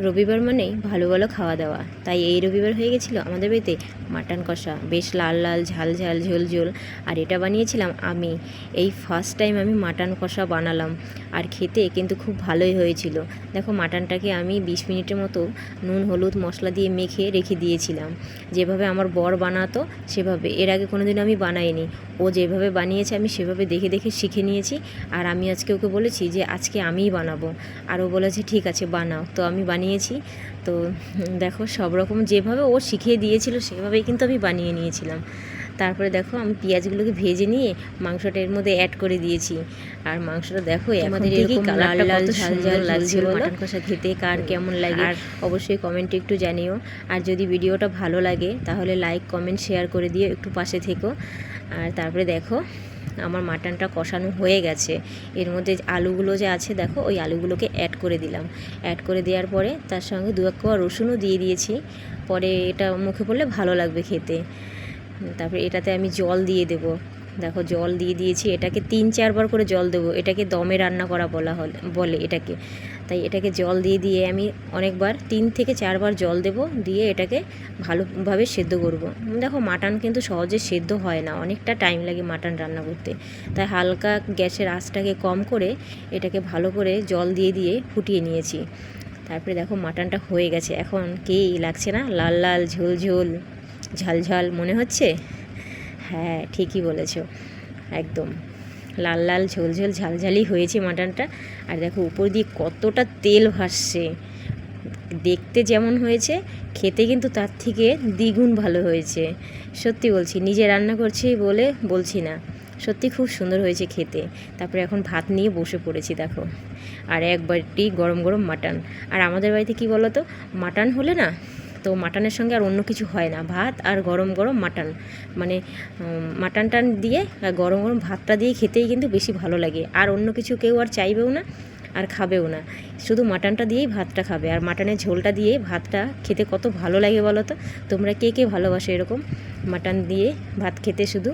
রবিবার মানেই ভালো ভালো খাওয়া দাওয়া। তাই এই রবিবার হয়ে গেছিল আমাদের বাড়িতে মাটন কষা। বেশ লাল লাল, ঝাল ঝাল, ঝোল ঝোল। আর এটা বানিয়েছিলাম আমি। এই ফার্স্ট টাইম আমি মাটন কষা বানালাম। আর খেতে কিন্তু খুব ভালোই হয়েছিল। দেখো মাটনটাকে আমি বিশ মিনিটের মতো নুন, হলুদ, মশলা দিয়ে মেখে রেখে দিয়েছিলাম। যেভাবে আমার বর বানাতো, সেভাবে। এর আগে কোনোদিন আমি বানাইনি। ও যেভাবে বানিয়েছে আমি সেভাবে দেখে দেখে শিখে নিয়েছি। আর আমি আজকে ওকে বলেছি যে আজকে আমিই বানাবো। আর ও বলেছে, ঠিক আছে, বানাও। তো আমি বানিয়েছি। তো দেখো সব রকম যেভাবে ও শিখিয়ে দিয়েছিল সেভাবেই কিন্তু আমি বানিয়ে নিয়েছিলাম। তারপরে দেখো আমি পেঁয়াজগুলোকে ভেজে নিয়ে মাংসটা এর মধ্যে অ্যাড করে দিয়েছি। আর মাংসটা দেখো আমাদের এরকম লাল লাল ঝাল ঝাল লাগছিল মাটন কষা খেতে কার কেমন লাগে আর অবশ্যই কমেন্টে একটু জানিও। আর যদি ভিডিওটা ভালো লাগে তাহলে লাইক কমেন্ট শেয়ার করে দিও একটু পাশে থেকো। আর তারপরে দেখো আমার মাটনটা কষানো হয়ে গেছে। এর মধ্যে আলুগুলো যে আছে, দেখো, ওই আলুগুলোকে অ্যাড করে দিলাম। অ্যাড করে দেওয়ার পরে তার সঙ্গে দু এক কোয়া রসুনও দিয়ে দিয়েছি। পরে এটা মুখে পড়লে ভালো লাগবে খেতে। তারপরে এটাতে আমি জল দিয়ে দেব। দেখো জল দিয়ে দিয়েছি, এটাকে তিন চারবার করে জল দেবো। এটাকে দমে রান্না করা বলা হল, বলে এটাকে। তাই এটাকে জল দিয়ে দিয়ে আমি অনেকবার তিন থেকে চারবার জল দেব, দিয়ে এটাকে ভালোভাবে সেদ্ধ করব। দেখো মাটন কিন্তু সহজে সেদ্ধ হয় না, অনেকটা টাইম লাগে মাটন রান্না করতে। তাই হালকা গ্যাসের আঁচটাকে কম করে এটাকে ভালো করে জল দিয়ে দিয়ে ফুটিয়ে নিয়েছি। তারপরে দেখো মাটনটা হয়ে গেছে। এখন কি লাগছে না? লাল লাল, ঝোল ঝোল, ঝাল ঝাল, মনে হচ্ছে? হ্যাঁ ঠিকই বলেছ। একদম। লাল লাল ঝোল ঝোল ঝালঝালি হয়েছে মাটনটা। আর দেখো, উপর দিয়ে কতটা তেল ভাসছে। দেখতে যেমন হয়েছে, খেতে কিন্তু তার থেকে দ্বিগুণ ভালো হয়েছে। সত্যি বলছি, নিজে রান্না করছি বলে বলছি না। সত্যি খুব সুন্দর হয়েছে খেতে। তারপরে এখন ভাত নিয়ে বসে পড়েছি, দেখো। আর এক বাটি গরম গরম মাটন। আর আমাদের বাড়িতে কি বলো তো মাটন হলে না তো মাটনের সঙ্গে আর অন্য কিছু হয় না, ভাত আর গরম গরম মাটন। মানে মাটন টান দিয়ে গরম গরম ভাতটা দিয়ে খেতেই কিন্তু বেশি ভালো লাগে। আর অন্য কিছু কেউ আর চাইবেও না আর খাবেও না। শুধু মাটনটা দিয়েই ভাতটা খাবে। আর মাটনের ঝোলটা দিয়ে ভাতটা খেতে কত ভালো লাগে বলো তো? তোমরা কে কে ভালোবাসো এরকম? মাটন দিয়ে ভাত খেতে শুধু?